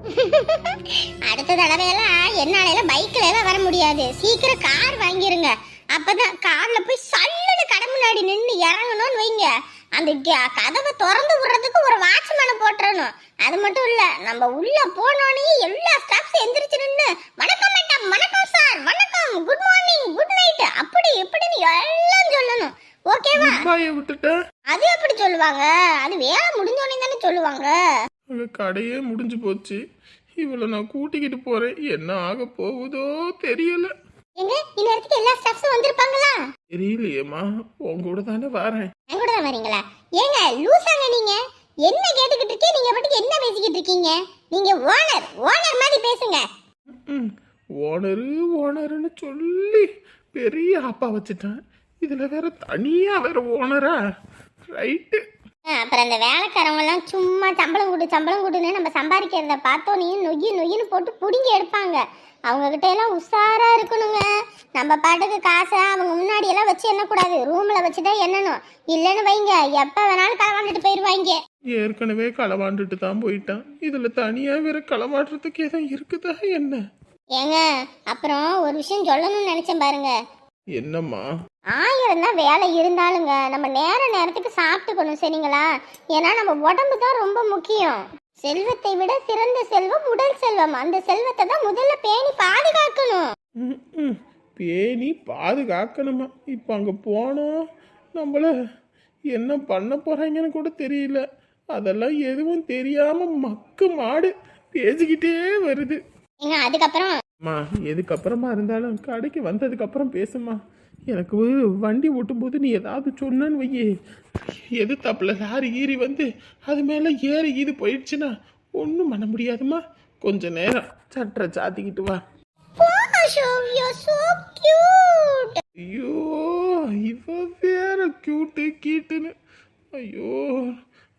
அடுத்த தடவையெல்லாம் என்னால பைக்ல எல்லாம் வர முடியாது. சீக்கிரம் கார் வாங்கிருங்க. அப்பதான் கார்ல போய் சல்லுன்னு கடை முன்னாடி நின்று இறங்கணும்னு வைங்க. அந்த கதவை திறந்து விடுறதுக்கு ஒரு வாட்ச்மேனை போட்டுறணும். அது மட்டும் இல்ல நம்ம உள்ள போனோடனே எல்லா ஸ்டாஃப்ஸ் எந்திரிச்சு நின்று வணக்கம் மேடம் வணக்கம் சார் வணக்கம் குட் மார்னிங் குட் நைட் அப்படி இப்படின்னு எல்லாம் சொல்லணும். ஓகேவா அது எப்படி சொல்லுவாங்க? அது வேலை முடிஞ்சோடனே தானே சொல்லுவாங்க. அங்க கடையே முடிஞ்சு போச்சு. இவளை நான் கூட்டிக்கிட்டு போறேன். என்ன ஆக போகுதோ தெரியல. எல்லா ஸ்டாஃப்ஸும் வந்திருப்பாங்களா? தெரியலையேம்மா. உன் கூட தானே வரேன். என் கூட தான் வரீங்களா? ஏங்க லூசாங்க நீங்க. என்ன கேட்டுக்கிட்டு இருக்கீங்க? நீங்க பாட்டுக்கு என்ன பேசிக்கிட்டு இருக்கீங்க? நீங்க ஓனர் ஓனர் மாதிரி பேசுங்க. ஓனரு ஓனருன்னு சொல்லி பெரிய அப்பா வச்சுட்டான். இதுல வேற தனியா வேற ஓனரா? ரைட்டு அப்புறம் அந்த வேலைக்காரவங்க எல்லாம் சும்மா சம்பளம் கொடு சம்பளம் கொடுன்னு நம்ம சம்பாதிக்கிறத பார்த்தோனையும் நொய்யு நொய்யுன்னு போட்டு பிடுங்கி எடுப்பாங்க. அவங்க கிட்ட எல்லாம் உஷாரா இருக்கணுங்க. நம்ம பாட்டுக்கு காசை அவங்க முன்னாடி எல்லாம் வச்சு எண்ணக்கூடாது. ரூம்ல வச்சுட்டா எண்ணணும். இல்லைன்னு வைங்க. எப்ப வேணாலும் களவாண்டுட்டு போயிருவாங்க ஏற்கனவே களவாண்டுட்டு தான் போயிட்டான். இதுல தனியா வேற களவாடுறதுக்கு எதுவும் இருக்குதா என்ன? ஏங்க அப்புறம் ஒரு விஷயம் சொல்லணும்னு நினைச்சேன் பாருங்க. என்னம்மா? ஆயிரம் தான் வேலை இருந்தாலுங்க. நம்ம நேர நேரத்துக்கு சாப்பிட்டுக்கணும் சரிங்களா? ஏன்னா நம்ம உடம்பு தான் ரொம்ப முக்கியம். செல்வத்தை விட சிறந்த செல்வம் உடல் செல்வம். அந்த செல்வத்தை தான் முதல்ல பேணி பாதுகாக்கணும். பேணி பாதுகாக்கணுமா? இப்போ அங்கே போனோம் நம்மள என்ன பண்ண போறாங்கன்னு கூட தெரியல. அதெல்லாம் எதுவும் தெரியாம மக்கு மாடு பேசிக்கிட்டே வருது. அதுக்கப்புறம் எதுக்கப்புறமா இருந்தாலும் கடைக்கு வந்ததுக்கு அப்புறம் பேசுமா எனக்கு வண்டி ஓட்டும்போது நீ ஏதாவது சொன்னன்னு வையே. எது தப்பில் லாரி ஈறி வந்து அது மேலே ஏறி இது போயிடுச்சுன்னா ஒன்றும் பண்ண முடியாதும்மா. கொஞ்ச நேரம் சட்டரை சாத்திக்கிட்டு வா. ஐயோ இவ வேற கியூட்டு கீட்டுன்னு ஐயோ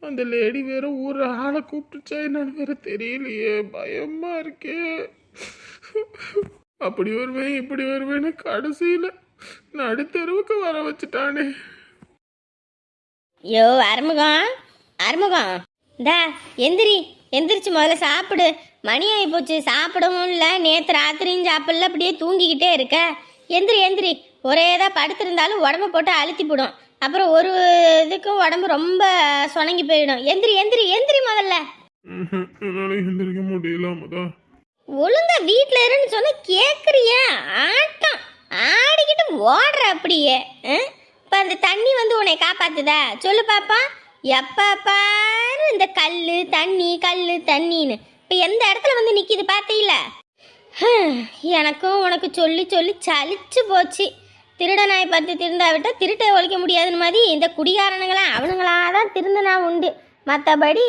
அந்த லேடி வேற ஊர் ஆளை கூப்பிட்டுச்சா என்னன்னு வேற தெரியலையே. பயமா இருக்கே. அப்படி வருவேன் இப்படி வருவேன்னு கடைசியில நடுத்தெருவுக்கு வர வச்சுட்டானே. யோ அறுமுகம் அறுமுகம் இந்தா எந்திரி. எந்திரிச்சு முதல்ல சாப்பிடு. மணி ஆகி போச்சு. சாப்பிடவும் இல்லை. நேற்று ராத்திரியும் சாப்பிடல. அப்படியே தூங்கிக்கிட்டே இருக்க. எந்திரி எந்திரி. ஒரே தான் படுத்திருந்தாலும் உடம்ப போட்டு அழுத்தி போடும். அப்புறம் ஒரு இதுக்கும் உடம்பு ரொம்ப சொணங்கி போயிடும். எந்திரி எந்திரி. எந்திரி முதல்ல. என்னால எந்திரிக்க முடியல ஒழுங்கா வீட்டில் இருன்னு சொன்னா கேட்குறியா ஆட்டம். ஆடிக்கிட்டு ஓடுற அப்படியே இப்போ அந்த தண்ணி வந்து உன்னை காப்பாத்துதா? சொல்லு பாப்பா. எப்போ பாரு இந்த கல் தண்ணி கல் தண்ணின்னு. இப்போ எந்த இடத்துல வந்து நிற்கிது பார்த்தீங்கள எனக்கும் உனக்கு சொல்லி சொல்லி சலிச்சு போச்சு. திருடனாய் பார்த்து திருந்தா விட்டால் திருட்டை ஒழிக்க முடியாதுன்னு மாதிரி இந்த குடிகாரனுங்களாம் அவனுங்களா தான் திருந்தினா உண்டு. மற்றபடி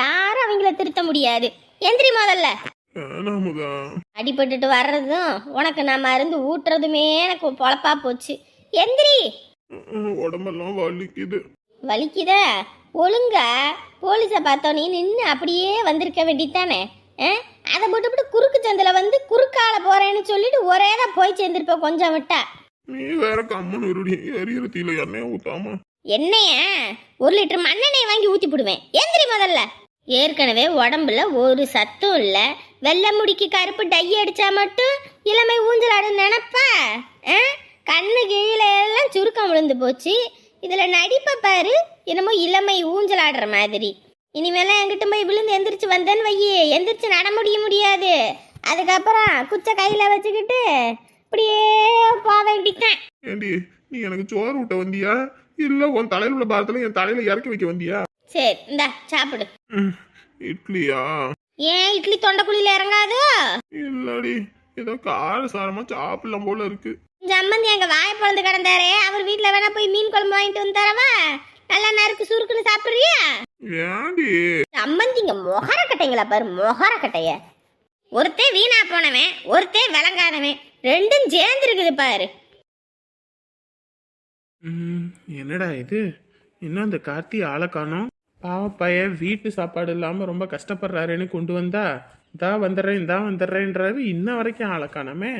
யாரும் அவங்கள திருத்த முடியாது. எந்திரி முதல்ல. வேணாமுதா அடிபட்டுட்டு வர்றதும் உனக்கு நான் மருந்து ஊட்டுறதுமே எனக்கு பொழப்பா போச்சு. எந்திரி. உடம்பெல்லாம் வலிக்குது. வலிக்குதா? ஒழுங்கா. போலீஸை பார்த்தோன்னே நின்று அப்படியே வந்திருக்க வேண்டியதானே அதை போட்டு குறுக்கு சந்தில் வந்து குறுக்கால போறேன்னு சொல்லிட்டு ஒரே தான் போய் சேர்ந்திருப்ப கொஞ்சம் விட்டா. நீ வேற கம்மன் இருடி. எரியற தீல எண்ணெய் ஊத்தாம. என்னைய ஒரு லிட்டர் மண்ணெண்ணெய் வாங்கி ஊற்றி போடுவேன். எந்திரி முதல்ல. ஏற்கனவே உடம்புல ஒரு சத்தும் இல்லை. வெள்ளை முடிக்கு கருப்பு டை அடிச்சா மட்டும் இளமை ஊஞ்சலாடு நினப்பா? ஆ? கண்ணு கீழே எல்லாம் சுருக்கம் விழுந்து போச்சு. இதில் நடிப்பை பாரு என்னமோ இளமை ஊஞ்சலாடுற மாதிரி. இனிமேலாம் என்கிட்ட போய் விழுந்து எந்திரிச்சு வந்தேன்னு வையே எந்திரிச்சு நட முடிய முடியாது. அதுக்கப்புறம் குச்சை கையில் வச்சுக்கிட்டு இப்படியே போக வேண்டித்தான் ஏண்டி நீ எனக்கு சோறு ஊட்ட வந்தியா? இல்ல உன் தலையில உள்ள பாரத்துல என் தலையில இறக்கி வைக்க வந்தியா? சரி இந்தா சாப்பிடு. இட்லியா? ஏன் இட்லி தொண்டைக்குழியில இறங்காதோ? இல்லடி ஏதோ கார சாரமா சாப்பிடலாம் போல இருக்கு. ஜம்மந்தி அங்க வாய பிறந்து கிடந்தாரே அவர் வீட்ல வேணா போய் மீன் குழம்பு வாங்கிட்டு வந்து தரவா நல்லா நறுக்கு சுருக்குன்னு சாப்பிடுறியா? ஏண்டி சம்மந்திங்க மொகர கட்டைங்களா பாரு மொகர கட்டைய. ஒருத்தே வீணா போனவன் ஒருத்தே விளங்காதவன் ரெண்டும் சேர்ந்துருக்குது பாரு. ம், என்னடா இது? இன்னும் அந்த கார்த்தி ஆளை காணோம்? பாவப்பைய வீட்டு சாப்பாடு இல்லாமல் ரொம்ப கஷ்டப்படுறாருன்னு கொண்டு வந்தா இதா வந்துடுறேன் இதா வந்துடுறேன்றாரு. இன்ன வரைக்கும் ஆளை காணாமே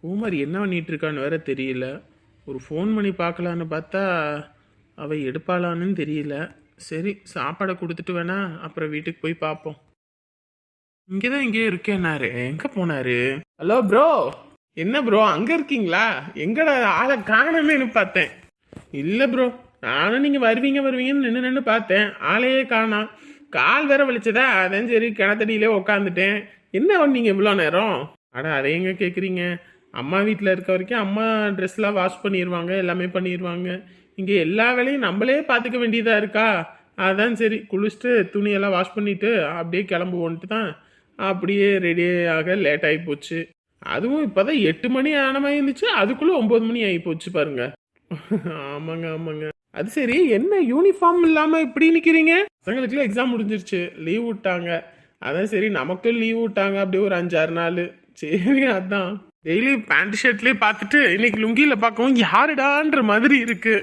பூமாரி என்ன பண்ணிட்டு இருக்கான்னு வேற தெரியல. ஒரு ஃபோன் பண்ணி பார்க்கலான்னு பார்த்தா அவள் எடுப்பாளான்னு தெரியல. சரி சாப்பாடை கொடுத்துட்டு வேணா அப்புறம் வீட்டுக்கு போய் பார்ப்போம். இங்கே தான் இங்கேயே இருக்கேனாரு எங்கே போனாரு? ஹலோ ப்ரோ என்ன ப்ரோ அங்கே இருக்கீங்களா? எங்கடா ஆளை காணமேன்னு பார்த்தேன். இல்லை ப்ரோ நானும் நீங்கள் வருவீங்க வருவீங்கன்னு நின்று நின்று பார்த்தேன். ஆளையே காணாம் கால் வேற வலிச்சதா? அதான் சரி கிணத்தடியிலே உக்காந்துட்டேன். என்ன நீங்கள் இவ்வளோ நேரம்? அட அதை எங்க கேட்குறீங்க அம்மா வீட்டில் இருக்க வரைக்கும் அம்மா ட்ரெஸ்லாம் வாஷ் பண்ணிடுவாங்க எல்லாமே பண்ணிடுவாங்க இங்கே எல்லா வேலையும் நம்மளே பார்த்துக்க வேண்டியதாக இருக்கா? அதான் சரி குளிச்சுட்டு துணியெல்லாம் வாஷ் பண்ணிவிட்டு அப்படியே கிளம்புவோன்ட்டு தான் அப்படியே ரெடியாக லேட் ஆகி போச்சு. அதுவும் இப்போதான் எட்டு மணி ஆன மாதிரி இருந்துச்சு. அதுக்குள்ளே ஒம்பது மணி ஆகி போச்சு பாருங்கள் ஆமாங்க ஆமாங்க. அது சரி என்ன யூனிஃபார்ம் இல்லாமல் இப்படி நிற்கிறீங்க பசங்களுக்குலாம் எக்ஸாம் முடிஞ்சிருச்சு லீவ் விட்டாங்க. அதான் சரி நமக்கும் லீவ் விட்டாங்க அப்படியே ஒரு அஞ்சாறு நாள். சரி அதான். டெய்லி பேண்ட் ஷர்ட்லேயே பார்த்துட்டு இன்னைக்கு லுங்கியில் பார்க்கவும் யாருடான்ற மாதிரி இருக்கு.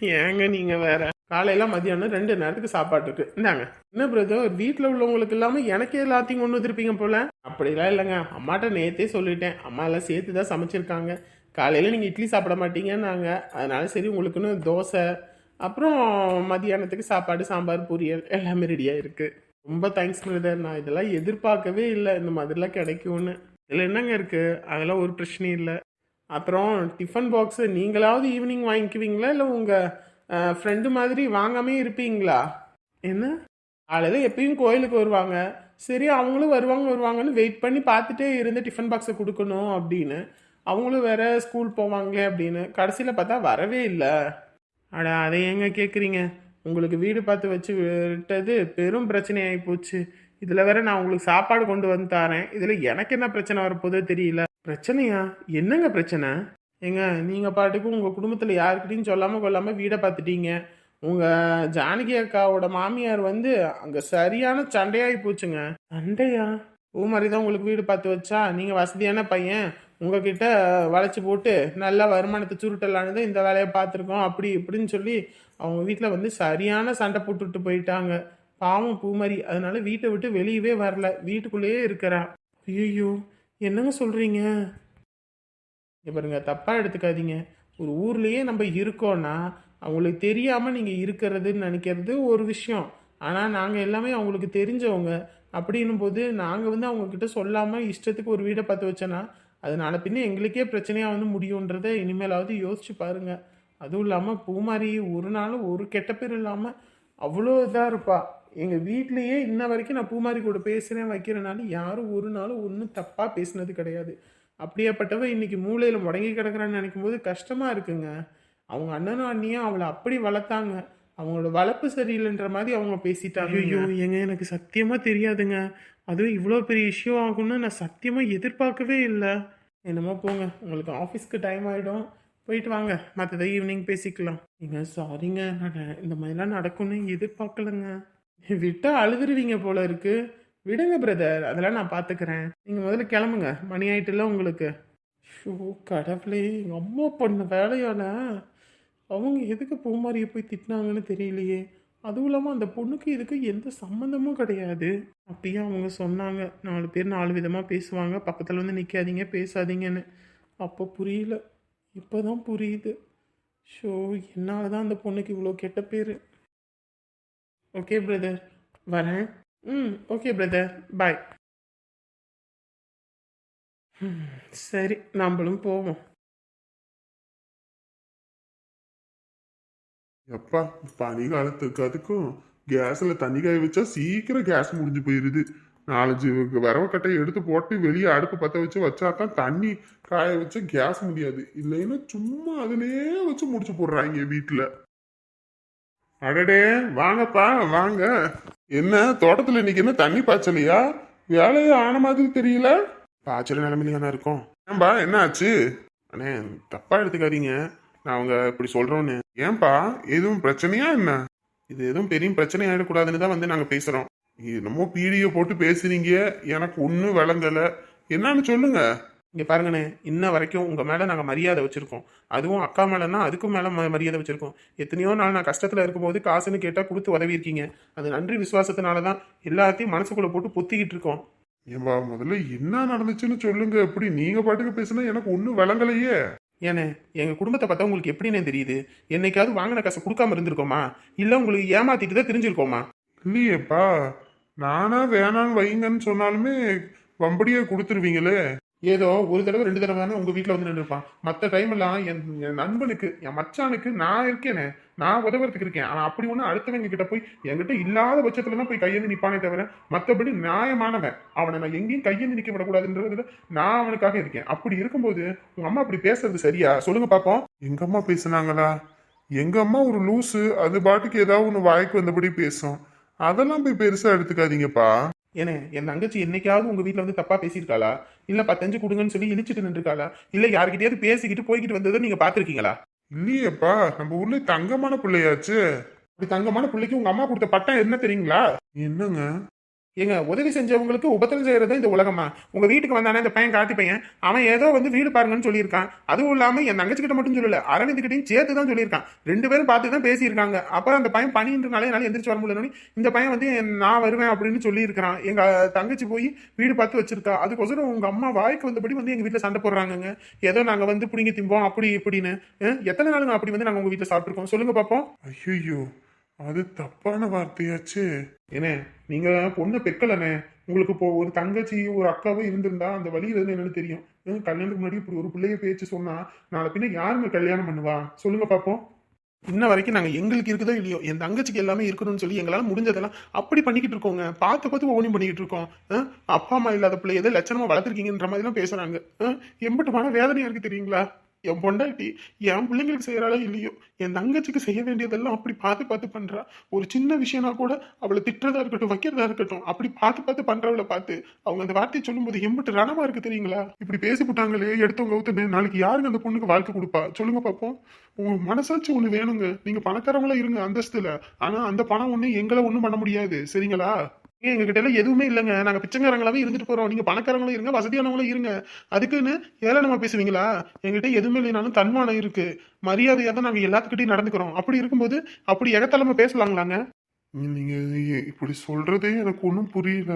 ஏங்க நீங்க வேற. காலையில மதியானம் ரெண்டு நேரத்துக்கு சாப்பாடு இருக்கு. இந்தாங்க. என்ன பிரதர் வீட்டில் உள்ளவங்களுக்கு இல்லாம எனக்கே எல்லாத்தையும் கொண்டு வந்திருப்பீங்க போல. அப்படிலாம் இல்லைங்க. அம்மாட்ட நேத்தே சொல்லிட்டேன். அம்மா எல்லாம் சேர்த்து தான் சமைச்சிருக்காங்க. காலையில் நீங்கள் இட்லி சாப்பிட மாட்டீங்கன்னாங்க. அதனால சரி உங்களுக்குன்னு தோசை அப்புறம் மதியானத்துக்கு சாப்பாடு சாம்பார் பொரியல் எல்லாமே ரெடியாக இருக்குது ரொம்ப தேங்க்ஸ் பிரதர் நான் இதெல்லாம் எதிர்பார்க்கவே இல்லை. இந்த மாதிரிலாம் கிடைக்கும்னு. இதில் என்னங்க இருக்குது அதெல்லாம் ஒரு பிரச்சனையும் இல்லை. அப்புறம் டிஃபன் பாக்ஸு நீங்களாவது ஈவினிங் வாங்கிக்குவீங்களா? இல்லை உங்கள் ஃப்ரெண்டு மாதிரி வாங்காமே இருப்பீங்களா? என்ன? காலையில் எப்பயும் கோயிலுக்கு வருவாங்க. சரி அவங்களும் வருவாங்க வருவாங்கன்னு வெயிட் பண்ணி பார்த்துட்டே இருந்து டிஃபன் பாக்ஸை கொடுக்கணும் அப்படின்னு. அவங்களும் வேற ஸ்கூல் போவாங்களே அப்படின்னு கடைசியில் பார்த்தா வரவே இல்லை. அட அதை ஏங்க கேட்குறீங்க உங்களுக்கு வீடு பார்த்து வச்சு விட்டது பெரும் பிரச்சனையாகி போச்சு. இதில் வேற நான் உங்களுக்கு சாப்பாடு கொண்டு வந்து தரேன். இதில் எனக்கு என்ன பிரச்சனை வரப்போதோ தெரியல. பிரச்சனையா? என்னங்க பிரச்சனை? ஏங்க நீங்கள் பாட்டுக்கு உங்கள் குடும்பத்தில் யாருக்கிட்டையும் சொல்லாமல் கொள்ளாமல் வீடை பார்த்துட்டீங்க. உங்கள் ஜானகி அக்காவோட மாமியார் வந்து அங்கே சரியான சண்டையாகி போச்சுங்க. சண்டையா? பூ மாதிரி தான் உங்களுக்கு வீடு பார்த்து வச்சா? நீங்கள் வசதியான பையன். உங்ககிட்ட வளைச்சி போட்டு நல்லா வருமானத்தை சுருட்டலானது இந்த வேலையை பார்த்துருக்கோம் அப்படி இப்படின்னு சொல்லி அவங்க வீட்டில் வந்து சரியான சண்டை போட்டுட்டு போயிட்டாங்க. பாவம் பூமரி. அதனால வீட்டை விட்டு வெளியவே வரல. வீட்டுக்குள்ளேயே இருக்கிறா ஐயோ என்னங்க சொல்கிறீங்க இங்க பாருங்க தப்பாக எடுத்துக்காதீங்க. ஒரு ஊர்லேயே நம்ம இருக்கோன்னா அவங்களுக்கு தெரியாமல் நீங்கள் இருக்கிறதுன்னு நினைக்கிறது ஒரு விஷயம். ஆனால் நாங்கள் எல்லாமே அவங்களுக்கு தெரிஞ்சவங்க. அப்படின்னும் போது நாங்கள் வந்து அவங்கக்கிட்ட சொல்லாமல் இஷ்டத்துக்கு ஒரு வீடை பார்த்து வச்சோன்னா அதனால பின்ன எங்களுக்கே பிரச்சனையாக வந்து முடியுன்றத இனிமேலாவது யோசிச்சு பாருங்கள் அதுவும் இல்லாமல் பூமாரி ஒரு நாளும் ஒரு கெட்ட பேர் இல்லாமல் அவ்வளோ இதாக இருப்பாள் எங்கள் வீட்லேயே இன்ன வரைக்கும் நான் பூமாரி கூட பேசுகிறேன் வைக்கிறனால யாரும் ஒரு நாளும் ஒன்றும் தப்பாக பேசினது கிடையாது. அப்படியேப்பட்டவ இன்றைக்கி மூளையில் முடங்கி கிடக்குறான்னு நினைக்கும் போது கஷ்டமாக இருக்குங்க. அவங்க அண்ணனும் அண்ணியும் அவளை அப்படி வளர்த்தாங்க. அவங்களோட வளர்ப்பு சரியில்லைன்ற மாதிரி அவங்க பேசிட்டாங்க. ஐயோ எங்க எனக்கு சத்தியமாக தெரியாதுங்க. அதுவும் இவ்வளோ பெரிய இஷ்யூ ஆகும்னு நான் சத்தியமாக எதிர்பார்க்கவே இல்லை. என்னமோ போங்க உங்களுக்கு ஆஃபீஸ்க்கு டைம் ஆகிடும் போயிட்டு வாங்க மற்றதை ஈவினிங் பேசிக்கலாம். ஏங்க சாரிங்க நான் இந்த மாதிரிலாம் நடக்கும்னு எதிர்பார்க்கலங்க. விட்டா அழுதுருவீங்க போல இருக்கு. விடுங்க பிரதர் அதெல்லாம் நான் பார்த்துக்கிறேன் நீங்கள் முதல்ல கிளம்புங்க மணி ஆயிட்டுல உங்களுக்கு. ஷோ கடவுளே எங்கள் அம்மா பண்ண வேலையால அவங்க எதுக்கு பூமாரியை போய் திட்டினாங்கன்னு தெரியலையே. அதுவும் இல்லாமல் அந்த பொண்ணுக்கு இதுக்கு எந்த சம்மந்தமும் கிடையாது. அப்படியே அவங்க சொன்னாங்க. நாலு பேர் நாலு விதமாக பேசுவாங்க. பக்கத்தில் வந்து நிற்காதீங்க பேசாதீங்கன்னு. அப்போ புரியல. இப்போ தான் புரியுது. ஷோ என்னால் தான் அந்த பொண்ணுக்கு இவ்வளோ கெட்ட பேர். ஓகே பிரதர் வரேன். ம் ஓகே பிரதர் பாய் சரி நம்மளும் போவோம். எப்பா பனி காலத்துக்கு அதுக்கும் கேஸில் தண்ணி காய வச்சா சீக்கிரம் கேஸ் முடிஞ்சு போயிடுது நாலஞ்சு விரவ கட்டையை எடுத்து போட்டு வெளியே அடுப்பு பற்ற வச்சு வச்சா தான் தண்ணி காய வச்சா கேஸ் முடியாது. இல்லைன்னா சும்மா அதுலேயே வச்சு முடிச்சு போடுறாங்க வீட்டில் அடடே வாங்கப்பா வாங்க. என்ன தோட்டத்தில் இன்னைக்கு என்ன தண்ணி பாய்ச்சலையா? வேலையே ஆன மாதிரி தெரியல. பாய்ச்சல் தானே இருக்கும். ஏன்பா என்ன ஆச்சு அண்ணே தப்பா எடுத்துக்காதீங்க. நான் அவங்க இப்படி சொல்கிறோன்னு ஏன்பா? எதுவும் பிரச்சனையா என்ன? இது எதுவும் பெரிய பிரச்சனை ஆகிடக்கூடாதுன்னு தான் வந்து நாங்கள் பேசுகிறோம் என்னமோ பீடியை போட்டு பேசுறீங்க. எனக்கு ஒன்றும் விளங்கல. என்னன்னு சொல்லுங்க. இங்கே பாருங்கண்ணே இன்ன வரைக்கும் உங்கள் மேலே நாங்கள் மரியாதை வச்சுருக்கோம். அதுவும் அக்கா மேலேனா அதுக்கும் மேலே ம மரியாதை வச்சுருக்கோம். எத்தனையோ நாள் நான் கஷ்டத்தில் இருக்கும்போது காசுன்னு கேட்டால் கொடுத்து உதவி இருக்கீங்க அது நன்றி விசுவாசத்தினால தான் எல்லாத்தையும் மனசுக்குள்ளே போட்டு பொத்திக்கிட்டு இருக்கோம். ஏன்பா முதல்ல என்ன நடந்துச்சுன்னு சொல்லுங்க. எப்படி நீங்கள் பாட்டுக்கு பேசுனா எனக்கு ஒன்றும் விளங்கலையே. ஏண்ணே எங்கள் குடும்பத்தை பார்த்தா உங்களுக்கு எப்படிண்ணே தெரியுது. என்னைக்காவது வாங்கின காசை கொடுக்காம இருந்திருக்கோமா? இல்லை உங்களுக்கு ஏமாத்திட்டு தான் தெரிஞ்சிருக்கோமா? இல்லையேப்பா நானா வேணான்னு வைங்கன்னு சொன்னாலுமே வம்படியே கொடுத்துருவீங்களே. ஏதோ ஒரு தடவை ரெண்டு தடவை தானே உங்க வீட்டில் வந்து நின்றுப்பான் மற்ற டைம் எல்லாம் என் என் நண்பனுக்கு என் மச்சானுக்கு நான் இருக்கேனே. நான் உதவுறதுக்கு இருக்கேன். ஆனால் அப்படி ஒன்று அடுத்தவங்க கிட்ட போய் என்கிட்ட இல்லாத பட்சத்துல தான் போய் கையேந்து நிப்பானே தவிர மற்றபடி நியாயமானவன். அவனை நான் எங்கேயும் கையேந்து நிற்க விடக்கூடாதுன்றதுல நான் அவனுக்காக இருக்கேன். அப்படி இருக்கும்போது உங்க அம்மா அப்படி பேசுறது சரியா? சொல்லுங்க பாப்போம். எங்க அம்மா பேசுனாங்களா? எங்க அம்மா ஒரு லூசு அது பாட்டுக்கு ஏதாவது ஒன்று வாய்க்கு வந்தபடி பேசும். அதெல்லாம் போய் பெருசா எடுத்துக்காதீங்கப்பா. ஏனே என் தங்கச்சி என்னைக்காவது உங்க வீட்டில் வந்து தப்பா பேசியிருக்காளா? இல்ல பத்தஞ்சு கொடுங்கன்னு சொல்லி இழிச்சிட்டு நின்றுருக்காளா? இல்ல யாருக்கிட்டயாவது பேசிக்கிட்டு போய்கிட்டு வந்ததை நீங்க பாத்திருக்கீங்களா இல்லையேப்பா நம்ம ஊர்ல தங்கமான பிள்ளையாச்சு. அப்படி தங்கமான பிள்ளைக்கு உங்க அம்மா கொடுத்த பட்டம் என்ன தெரியுங்களா? என்னங்க? ஏங்க உதவி செஞ்சவங்களுக்கு உபத்திரம் செய்யறது இந்த உலகமா உங்க வீட்டுக்கு வந்தானே இந்த பையன் காத்தி பையன் அவன் ஏதோ வந்து வீடு பாருங்கன்னு சொல்லியிருக்கான். அதுவும் இல்லாம என் தங்கச்சி கிட்ட மட்டும் சொல்லல அரவிந்த்கிட்டையும் சேர்த்து தான் சொல்லியிருக்கான். ரெண்டு பேரும் பார்த்து தான் பேசியிருக்காங்க. அப்புறம் அந்த பையன் பணின்றனால என்னால எந்திரிச்சு வர முடியலன்னு இந்த பையன் வந்து நான் வருவேன் அப்படின்னு சொல்லியிருக்கிறான். எங்க தங்கச்சி போய் வீடு பார்த்து வச்சிருக்கா. அதுக்கோசரம் உங்க அம்மா வாய்க்கு வந்தபடி வந்து எங்க வீட்டுல சண்டை போடுறாங்கங்க. ஏதோ நாங்க வந்து பிடிங்கி திம்போம் அப்படி இப்படின்னு எத்தனை நாளுங்க அப்படி வந்து நாங்க உங்க வீட்டுல சாப்பிட்டுருக்கோம்? சொல்லுங்க பாப்போம். ஐயோ அது தப்பான வார்த்தையாச்சு. ஏனே நீங்க பொண்ணை பெக்கலனே உங்களுக்கு இப்போ ஒரு தங்கச்சி ஒரு அக்காவும் இருந்திருந்தா அந்த வழியில இருந்து என்னன்னு தெரியும். கல்யாணத்துக்கு முன்னாடி இப்படி ஒரு பிள்ளைய பேச்சு சொன்னா நாளை பின்ன யாருங்க கல்யாணம் பண்ணுவா? சொல்லுங்க பாப்போம். இன்ன வரைக்கும் நாங்க எங்களுக்கு இருக்குதோ இல்லையோ என் தங்கச்சிக்கு எல்லாமே இருக்கணும்னு சொல்லி எங்களால முடிஞ்சதெல்லாம் அப்படி பண்ணிக்கிட்டு இருக்கோங்க. பார்த்து பார்த்து ஒவ்வொன்றும் பண்ணிக்கிட்டு இருக்கோம். அப்பா அம்மா இல்லாத பிள்ளை எதை லட்சணமா வளர்த்துருக்கீங்கன்ற மாதிரி எல்லாம் பேசுறாங்க. ஹம், மன வேதனையா இருக்கு தெரியுங்களா? என் பொண்டாட்டி என் பிள்ளைங்களுக்கு செய்கிறாளோ இல்லையோ. என் தங்கச்சிக்கு செய்ய வேண்டியதெல்லாம் அப்படி பார்த்து பார்த்து பண்ணுறா ஒரு சின்ன விஷயம்னா கூட அவளை திட்டுறதா இருக்கட்டும் வைக்கிறதா இருக்கட்டும் அப்படி பார்த்து பார்த்து பண்ணுறவளை பார்த்து அவங்க அந்த வார்த்தையை சொல்லும்போது எம்பிட்டு ரணமாக இருக்கு தெரியுங்களா? இப்படி பேசி போட்டாங்களே எடுத்தவங்க ஊத்துன்னு நாளைக்கு யாருங்க அந்த பொண்ணுக்கு வாழ்க்கை கொடுப்பா? சொல்லுங்க பார்ப்போம் உங்க மனசாச்சு ஒன்று வேணுங்க. நீங்கள் பணக்காரங்களா இருங்க அந்தஸ்தில். ஆனால் அந்த பணம் ஒன்று எங்களை ஒன்றும் பண்ண முடியாது. சரிங்களா? எங்க கிட்ட எல்லாம் எதுவுமே இல்லைங்க. நாங்க பிச்சைக்காரங்களாவே இருந்துட்டு போறோம். நீங்க பணக்காரங்களும் இருங்க வசதியானவங்களும் இருங்க. அதுக்குன்னு ஏளனமா பேசுவீங்களா? எங்கிட்ட எதுவுமே இல்லைனாலும் தன்மானம் இருக்கு. மரியாதையா தான் நாங்க எல்லாத்துக்கிட்டையும் நடந்துக்கிறோம். அப்படி இருக்கும்போது அப்படி எகத்தலமா பேசலாங்களாங்க? நீங்க இப்படி சொல்றதே எனக்கு ஒன்றும் புரியல.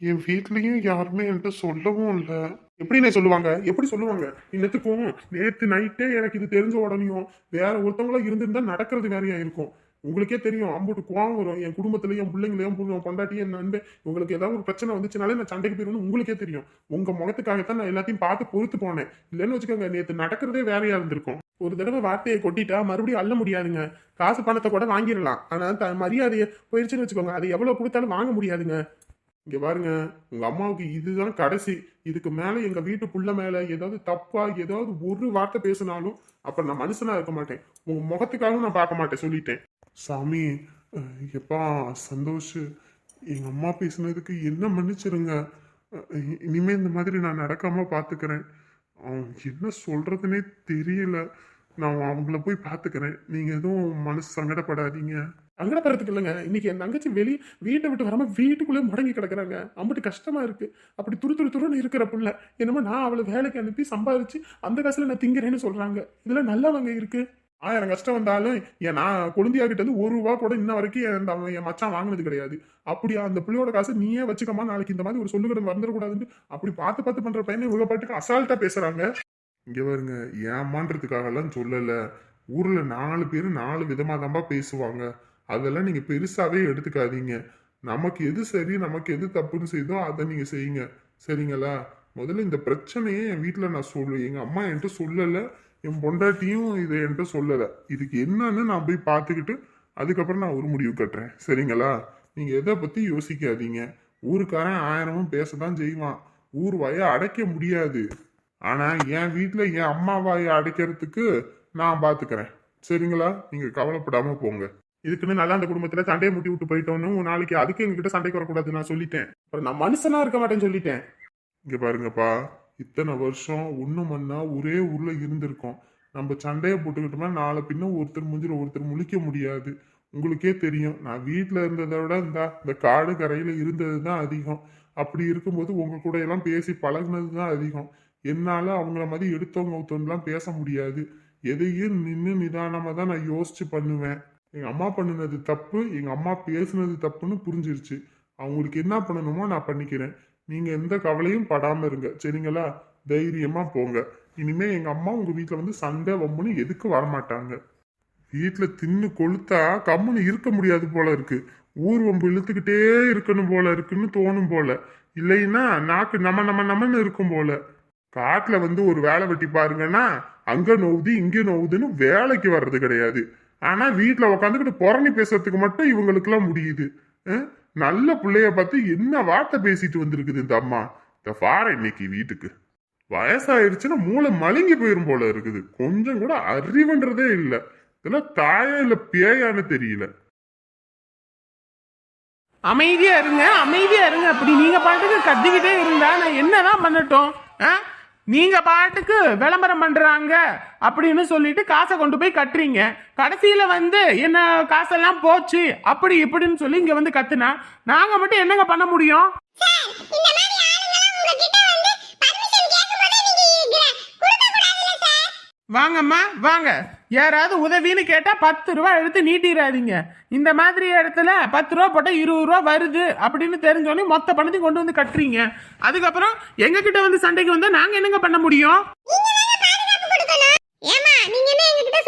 என் வீட்லயும் யாருமே என்கிட்ட சொல்லவும் இல்லை. எப்படிண்ணே சொல்லுவாங்க? எப்படி சொல்லுவாங்க? இன்னத்துக்கும் நேத்து நைட்டே எனக்கு இது தெரிஞ்ச உடனேயும் வேற ஒருத்தவங்களா இருந்திருந்தா நடக்கிறது வேறையா இருக்கும். உங்களுக்கே தெரியும் அம்புட்டு கோவம் வரும். என் குடும்பத்திலயும் என் பிள்ளைங்களையும் என் பொண்டாட்டி என் நண்பன் உங்களுக்கு ஏதாவது ஒரு பிரச்சனை வந்துச்சுனாலே நான் சண்டைக்கு போயிருவேன்னு உங்களுக்கே தெரியும். உங்க முகத்துக்காகத்தான் நான் எல்லாத்தையும் பார்த்து பொறுத்து போனேன். இல்லைன்னு வச்சுக்கோங்க நேற்று நடக்கிறதே வேறையா இருந்திருக்கும். ஒரு தடவை வார்த்தையை கொட்டிட்டா மறுபடியும் அள்ள முடியாதுங்க. காசு பணத்தை கூட வாங்கிடலாம். ஆனால் த மரியாதையை போயிடுச்சுன்னு வச்சுக்கோங்க அது எவ்வளவு கொடுத்தாலும் வாங்க முடியாதுங்க. இங்க பாருங்க உங்க அம்மாவுக்கு இதுதான் கடைசி. இதுக்கு மேல எங்க வீட்டு புள்ள மேல ஏதாவது தப்பா ஏதாவது ஒரு வார்த்தை பேசினாலும் அப்ப நான் மனுஷனா இருக்க மாட்டேன். உங்க முகத்துக்காகவும் நான் பார்க்க மாட்டேன் சொல்லிட்டேன். சாமி எப்பா சந்தோஷ் எங்கள் அம்மா பேசுனதுக்கு என்ன மன்னிச்சிருங்க. இனிமேல் இந்த மாதிரி நான் நடக்காமல் பார்த்துக்கிறேன் அவங்க என்ன சொல்கிறதுனே தெரியல. நான் அவங்கள போய் பார்த்துக்கிறேன் நீங்கள் எதுவும் மனசு சங்கடப்படாதீங்க. சங்கடப்படுறதுக்கு இல்லைங்க. இன்னைக்கு என் தங்கச்சி வெளியே வீட்டை விட்டு வராமல் வீட்டுக்குள்ளே முடங்கி கிடக்குறாங்க. அம்பிட்டு கஷ்டமாக இருக்குது அப்படி துரு துரு துருன்னு இருக்கிற பிள்ளை என்னமோ நான் அவளை வேலைக்கு அனுப்பி சம்பாதிச்சு அந்த காசில் நான் திங்கிறேன்னு சொல்கிறாங்க இதில் நல்லவங்க இருக்குது ஆயிரம் கஷ்டம் வந்தாலும் என் நான் கொழுந்தியா கிட்ட இருந்து ஒரு ரூபா கூட இன்ன வரைக்கும் என் அந்த- என் மச்சான் வாங்கினது கிடையாது. அப்படியா அந்த பிள்ளையோட காசு நீயே வச்சுக்கமா நாளைக்கு இந்த மாதிரி ஒரு சொல்லுகிற வந்துடக்கூடாதுன்னு அப்படி பார்த்து பார்த்து பண்ற பையனை இவங்க பாட்டுக்கு அசால்ட்டா பேசுறாங்க. இங்க பாருங்க ஏமான்றதுக்காகலாம் சொல்லல. ஊர்ல நாலு பேர் நாலு விதமா தான்பா பேசுவாங்க. அதெல்லாம் நீங்க பெருசாவே எடுத்துக்காதீங்க. நமக்கு எது சரி நமக்கு எது தப்புன்னு செய்தோ அதை நீங்க செய்யுங்க. சரிங்களா? முதல்ல இந்த பிரச்சனையே என் வீட்டில் நான் சொல்லுவேன் எங்கள் அம்மா என்கிட்ட சொல்லலை. என் பொண்டாட்டியும் இதை என்கிட்ட சொல்லலை. இதுக்கு என்னன்னு நான் போய் பார்த்துக்கிட்டு அதுக்கப்புறம் நான் ஒரு முடிவு கட்டுறேன். சரிங்களா? நீங்கள் எதை பற்றி யோசிக்காதீங்க. ஊருக்காரன் ஆயிரமும் பேச தான் செய்வான். ஊர் வாயை அடைக்க முடியாது. ஆனால் என் வீட்டில் என் அம்மா வாயை அடைக்கிறதுக்கு நான் பார்த்துக்கிறேன் சரிங்களா? நீங்கள் கவலைப்படாமல் போங்க. இதுக்குன்னு நல்லா அந்த குடும்பத்துல சண்டையை முட்டி விட்டு போயிட்டோன்னு நாளைக்கு அதுக்கு எங்ககிட்ட சண்டைக்கு வரக்கூடாது நான் சொல்லிட்டேன். அப்புறம் நான் மனுஷனா இருக்க மாட்டேன்னு சொல்லிட்டேன். இங்க பாருங்கப்பா. இத்தனை வருஷம் ஒன்று மண்ணா ஒரே ஊர்ல இருந்திருக்கோம். நம்ம சண்டையை போட்டுக்கிட்டோம்னா நாளை பின்ன ஒருத்தர் முடிஞ்சிட ஒருத்தர் முழிக்க முடியாது. உங்களுக்கே தெரியும். நான் வீட்டில் இருந்ததை விட இந்த இந்த காடு கரையில் இருந்தது தான் அதிகம். அப்படி இருக்கும்போது உங்கள் கூட எல்லாம் பேசி பழகுனது தான் அதிகம். என்னால் அவங்கள மாதிரி எடுத்தவங்க ஒருத்தவங்கலாம் பேச முடியாது. எதையும் நின்று நிதானமாக தான் நான் யோசித்து பண்ணுவேன். எங்கள் அம்மா பண்ணுனது தப்பு எங்கள் அம்மா பேசுனது தப்புன்னு புரிஞ்சிருச்சு. அவங்களுக்கு என்ன பண்ணணுமோ நான் பண்ணிக்கிறேன். நீங்கள் எந்த கவலையும் படாமல் இருங்க. சரிங்களா? தைரியமாக போங்க. இனிமேல் எங்கள் அம்மா உங்கள் வீட்டில் வந்து சண்டை வம்புன்னு எதுக்கு வரமாட்டாங்க? வீட்டில் தின்னு கொளுத்தா கம்முன்னு இருக்க முடியாது போல இருக்கு. ஊர்வம்பு இழுத்துக்கிட்டே இருக்கணும் போல இருக்குன்னு தோணும் போல. இல்லைன்னா நாக்கு நம்ம நம்ம நம்மன்னு இருக்கும் போல. காட்டில் வந்து ஒரு வேலை வெட்டி பாருங்கன்னா அங்கே நோவுது இங்கே நோவுதுன்னு வேலைக்கு வர்றது கிடையாது. ஆனால் வீட்டில் உட்காந்துக்கிட்டு புறணி பேசுறதுக்கு மட்டும் இவங்களுக்குலாம் முடியுது. ஆ நல்ல பிள்ளைய பார்த்து என்ன வார்த்தை பேசிட்டு வந்திருக்குது இந்த அம்மா? இந்த வார இன்னைக்கு வீட்டுக்கு. வயசாயிருச்சுன்னா மூளை மழுங்கி போயிரும் போல இருக்குது. கொஞ்சம் கூட அறிவுன்றதே இல்லை. இதெல்லாம் தாயா இல்ல பேயான்னு தெரியல. அமைதியா இருங்க அமைதியா இருங்க. அப்படி நீங்க பாட்டுக்கு கத்திக்கிட்டே இருந்தா நான் என்னதான் பண்ணட்டும்? ஆ? நீங்க பாட்டுக்கு விளம்பரம் பண்றாங்க அப்படின்னு சொல்லிட்டு காசை கொண்டு போய் கட்டுறீங்க. கடைசியில வந்து என்ன காசெல்லாம் போச்சு அப்படி இப்படின்னு சொல்லி இங்க வந்து கத்துனா நாங்க மட்டும் என்னங்க பண்ண முடியும் இந்த மாதிரி ஆளுங்கலாம் உங்ககிட்ட வந்து பர்மிஷன் கேட்கும்போதே நீங்க கொடுக்க கூடாதுல்ல சார் வாங்கம்மா வாங்க. யாராவது உதவின்னு கேட்டால் பத்து ரூபா எடுத்து நீட்டிடாதீங்க இந்த மாதிரி இடத்துல பத்து ரூபா போட்டால் இருபது ரூபா வருது அப்படின்னு தெரிஞ்சோடனே மொத்த பணத்தையும் கொண்டு வந்து கட்டுறீங்க. அதுக்கப்புறம் எங்ககிட்ட வந்து சண்டைக்கு வந்தால் நாங்கள் என்னங்க பண்ண முடியும்? என்ன எங்ககிட்ட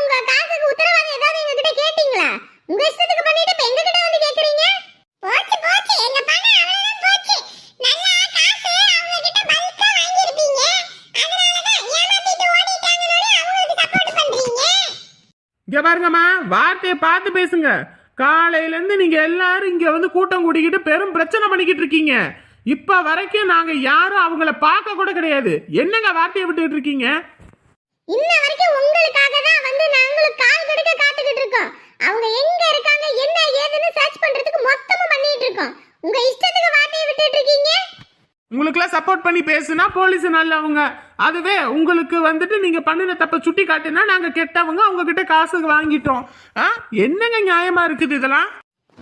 உங்க காசுக்கு உத்தரவாதம் ஏதாவது எங்ககிட்ட கேட்டீங்களா? உங்க இஷ்டத்துக்கு பண்ணிட்டு இப்ப எங்ககிட்ட வந்து கேக்குறீங்க? இங்க பாருங்கம்மா வார்த்தையை பார்த்து பேசுங்க. காலையில இருந்து நீங்க எல்லாரும் இங்க வந்து கூட்டம் கூட்டிக்கிட்டு பெரும் பிரச்சனை பண்ணிக்கிட்டு இருக்கீங்க. இப்ப வரைக்கும் நாங்க யாரும் அவங்கள பார்க்க கூட கிடையாது. என்னங்க வார்த்தையை விட்டுட்டு இருக்கீங்க? இன்ன வரைக்கும் உங்களுக்காக தான் வந்து நாங்களும் கால் கடுக்க காத்துக்கிட்டு இருக்கோம். அவங்க எங்க இருக்காங்க என்ன ஏதுன்னு சர்ச் பண்றதுக்கு மொத்தமும் பண்ணிட்டு இருக்கோம். உங்க இஷ்டத்துக்கு உங்களுக்குலாம் சப்போர்ட் பண்ணி பேசுனா போலீஸ் நல்லவங்க. அதுவே உங்களுக்கு வந்துட்டு நீங்க பண்ணின தப்ப சுட்டி காட்டுனா நாங்க கெட்டவங்க அவங்க கிட்ட காசு வாங்கிட்டோம். ஆ? என்னங்க நியாயமா இருக்குது இதெல்லாம்?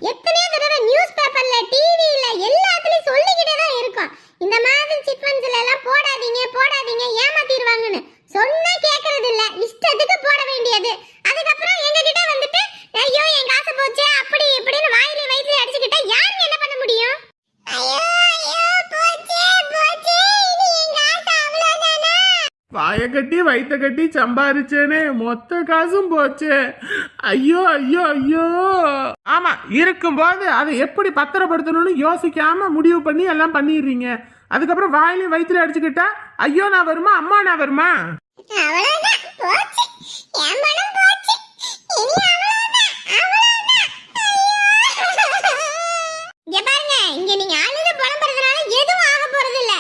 எத்தனையோ தடவை நியூஸ் பேப்பர்ல டிவில எல்லாத்துலயும் சொல்லிக்கிட்டே தான் இருக்கோம். இந்த மாதிரி சிட் ஃபண்ட்ஸ்ல எல்லாம் போடாதீங்க போடாதீங்க ஏமாத்திடுவாங்கன்னு. சொன்னா கேக்குறது இல்ல இஷ்டத்துக்கு போட வேண்டியது. அதுக்கப்புறம் எங்க கிட்ட வந்துட்டு ஐயோ என் காசு போச்சு அப்படி இப்படின்னு வாயில வயிற்றுல அடிச்சுக்கிட்டா யாருங்க என்ன பண்ண முடியும்? வாய கட்டி வயித்த கட்டி சம்பாரிச்சேனே. மொத்த காசும் போச்சு. ஐயோ ஐயோ ஐயோ. ஆமா இருக்கும்போது அதை எப்படி பத்திரப்படுத்தணும்னு யோசிக்காம முடிவு பண்ணி எல்லாம் பண்ணிடுறீங்க. அதுக்கப்புறம் வாயிலையும் வயிற்றுல அடிச்சுக்கிட்டா ஐயோ நான் வருமா? அம்மா நான் வருமா? அவ்வளவுதான் போச்சு. என் பணம் போச்சு. இனி அவ்வளவுதான் அவ்வளவுதான் இங்க பாருங்க இங்க நீங்க அழுது புலம்புறதுனால எதுவும் ஆக போறது இல்ல.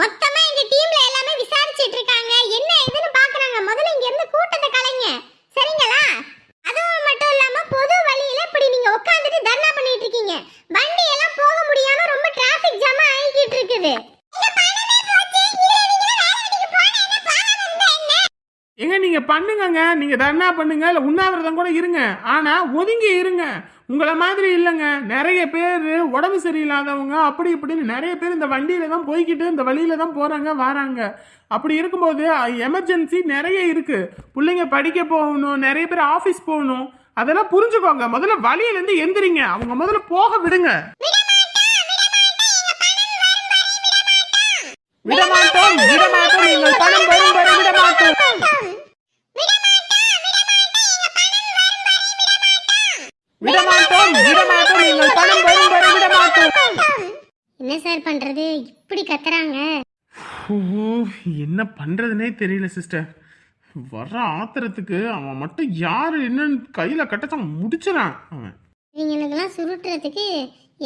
மொத்தமா எங்க டீம்ல எல்லாமே விசாரிச்சிட்டு இருக்காங்க. என்ன ஏதுன்னு பாக்குறாங்க. முதல்ல இங்க இருந்து கூட்டத்தை கலைங்க. சரிங்களா? அதுவும் மட்டும் இல்லாம பொது வழியில இப்படி நீங்க உட்காந்துட்டு தர்ணா பண்ணிட்டு இருக்கீங்க. வண்டி எல்லாம் போக முடியாம ரொம்ப டிராபிக் ஜாம் ஆகிக்கிட்டு இருக்குது. ஏங்க நீங்க பண்ணுங்கங்க. நீங்க தர்ணா பண்ணுங்க. இல்ல உண்ணாவிரதம் கூட இருங்க. ஆனா ஒதுங்கி இருங்க. உங்களை மாதிரி இல்லைங்க. நிறைய பேர் உடம்பு சரியில்லாதவங்க அப்படி இப்படின்னு நிறைய பேர் இந்த வண்டியில் தான் போய்கிட்டு இந்த வழியில் தான் போகிறாங்க வராங்க. அப்படி இருக்கும்போது எமர்ஜென்சி நிறைய இருக்குது பிள்ளைங்க படிக்க போகணும் நிறைய பேர் ஆஃபீஸ் போகணும். அதெல்லாம் புரிஞ்சுக்கோங்க. முதல்ல வழியிலேருந்து எந்திரிங்க. அவங்க முதல்ல போக விடுங்க. விடமாட்டோம் விடமாட்டோம். நீங்கள் பணம் வரும் வரை விடமாட்டோம். என்ன சார் பண்றது? இப்படி கத்துறாங்க. ஓ என்ன பண்றதுனே தெரியல சிஸ்டர் வர்ற ஆத்திரத்துக்கு அவன் மட்டும் யாரு என்னன்னு கையில கட்டச்சா முடிச்சிடான் அவன். இவங்களுக்கெல்லாம் சுருட்டுறதுக்கு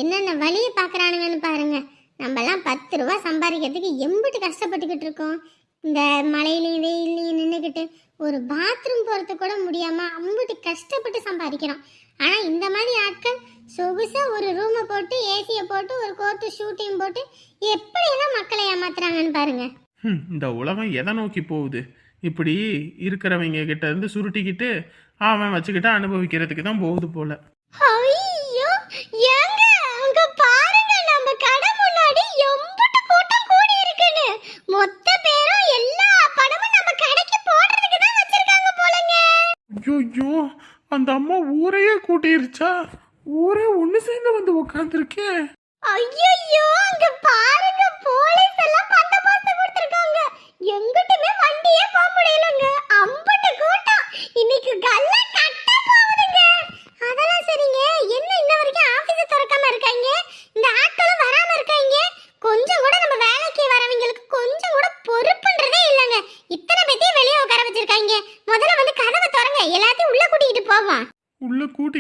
என்னென்ன வழியை பார்க்குறானுங்கன்னு பாருங்க. நம்மலாம் பத்து ரூபா சம்பாதிக்கிறதுக்கு எம்பிட்டு கஷ்டப்பட்டுக்கிட்டு இருக்கோம். இந்த மழையிலையும் வெயிலையும் நின்றுக்கிட்டு ஒரு பாத்ரூம் போகிறது கூட முடியாமல் அம்பிட்டு கஷ்டப்பட்டு சம்பாதிக்கிறோம். ஆனால் இந்த மாதிரி ஆட்கள் சொகுசாக ஒரு ரூமை போட்டு ஏசியை போட்டு ஒரு கோர்ட்டு ஷூட்டிங் போட்டு எப்படியெல்லாம் மக்களை ஏமாத்துறாங்கன்னு பாருங்க. இந்த உலகம் எதை நோக்கி போகுது? இப்படி இருக்கிறவங்க கிட்ட இருந்து சுருட்டிக்கிட்டு அவன் வச்சுக்கிட்டு அனுபவிக்கிறதுக்கு தான் போகுது போல. ஐயோ ஏங்க ஐயோ அந்த அம்மா ஊரையே கூட்டிருச்சா? ஊரே ஒண்ணு சேர்ந்து வந்து உட்காந்துருக்கே ஐயோ அங்க பாருங்க போலீஸ் எல்லாம் பந்தோபஸ்து கொடுத்திருக்காங்க. எங்கிட்டுமே வண்டியே போக முடியலங்க. அம்பட்டு கூட்டம். இன்னைக்கு கல்ல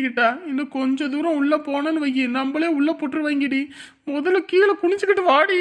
கூட்டிக்கிட்டா? இன்னும் கொஞ்ச தூரம் உள்ள போனேன்னு வைக்கி நம்மளே உள்ள போட்டுருவாங்கடி முதல்ல கீழே குனிச்சுக்கிட்டு வாடி.